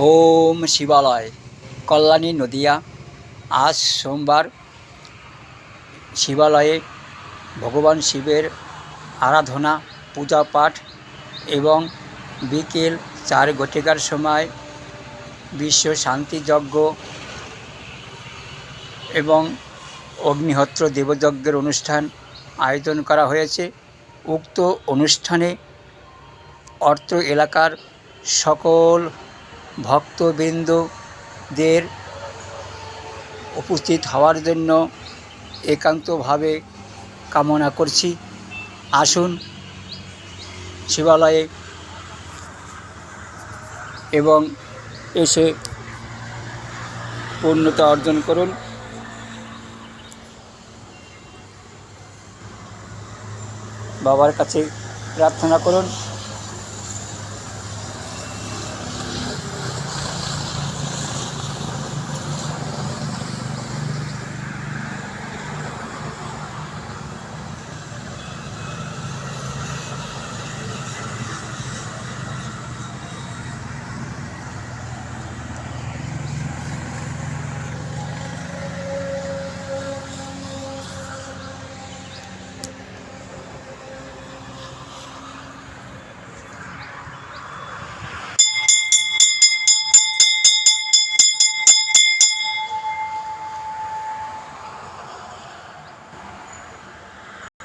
ওম শিবালয়, কল্যাণী নদিয়া। আজ সোমবার শিবালয়ে ভগবান শিবের আরাধনা, পূজা পাঠ এবং বিকেল চার ঘটিকার সময় বিশ্ব শান্তি যজ্ঞ এবং অগ্নিহোত্র দেবযজ্ঞের অনুষ্ঠান আয়োজন করা হয়েছে। উক্ত অনুষ্ঠানে অত্র এলাকার সকল ভক্তবৃন্দদের উপস্থিত হওয়ার জন্য একান্তভাবে কামনা করছি। আসুন শিবালয়ে এবং এসে পূর্ণতা অর্জন করুন। বাবার কাছে প্রার্থনা করুন।